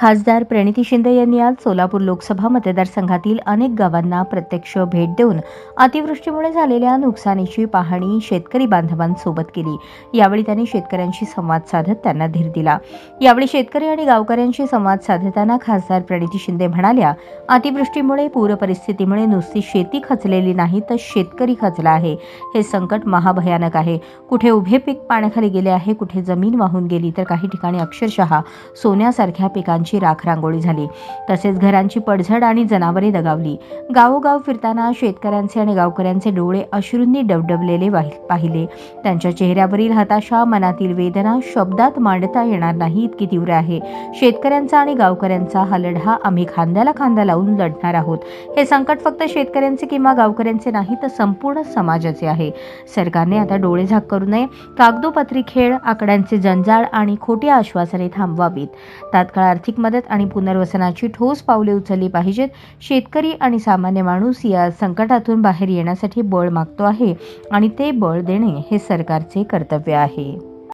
खासदार प्रणिती शिंदे यांनी आज सोलापूर लोकसभा मतदारसंघातील अनेक गावांना प्रत्यक्ष भेट देऊन अतिवृष्टीमुळे झालेल्या नुकसानीची पाहणी शेतकरी बांधवांसोबत केली. यावेळी त्यांनी शेतकऱ्यांशी संवाद साधत त्यांना धीर दिला. यावेळी शेतकरी आणि गावकऱ्यांशी संवाद साधताना खासदार प्रणिती शिंदे म्हणाल्या अतिवृष्टीमुळे पूर परिस्थितीमुळे नुसती शेती खचलेली नाही तर शेतकरी खचला आहे. हे संकट महाभयानक आहे. कुठे उभे पीक पाण्याखाली गेले आहे कुठे जमीन वाहून गेली तर काही ठिकाणी अक्षरशः सोन्यासारख्या पिकांची राख रांगोळी झाली. तसेच घरांची पडझड आणि जनावरे दगावली. गावोगाव फिरताना शेतकऱ्यांचे आणि गावकऱ्यांचे डोळे अश्रूंनी डबडबलेले पाहिले. त्यांच्या चेहऱ्यावरील हताशा मनातील वेदना शब्दात मांडता येणार नाही इतकी तीव्र आहे. शेतकऱ्यांचा आणि गावकऱ्यांचा हा लढा आम्ही खांद्याला खांदा लावून लढणार आहोत. हे संकट फक्त शेतकऱ्यांचे किंवा गावकऱ्यांचे नाही तर संपूर्ण समाजाचे आहे. सरकारने आता डोळे झाक करू नये. कागदोपत्री खेळ आकड्यांचे जंजाळ आणि खोटी आश्वासने थांबवावीत. तात्काळ आर्थिक आर्थिक मदत आणि पुनर्वसनाची ठोस पावले उचलली पाहिजेत. शेतकरी आणि सामान्य माणूस या संकटातून बाहेर येण्यासाठी बळ मागतो आहे आणि ते बळ देणे हे सरकारचे कर्तव्य आहे.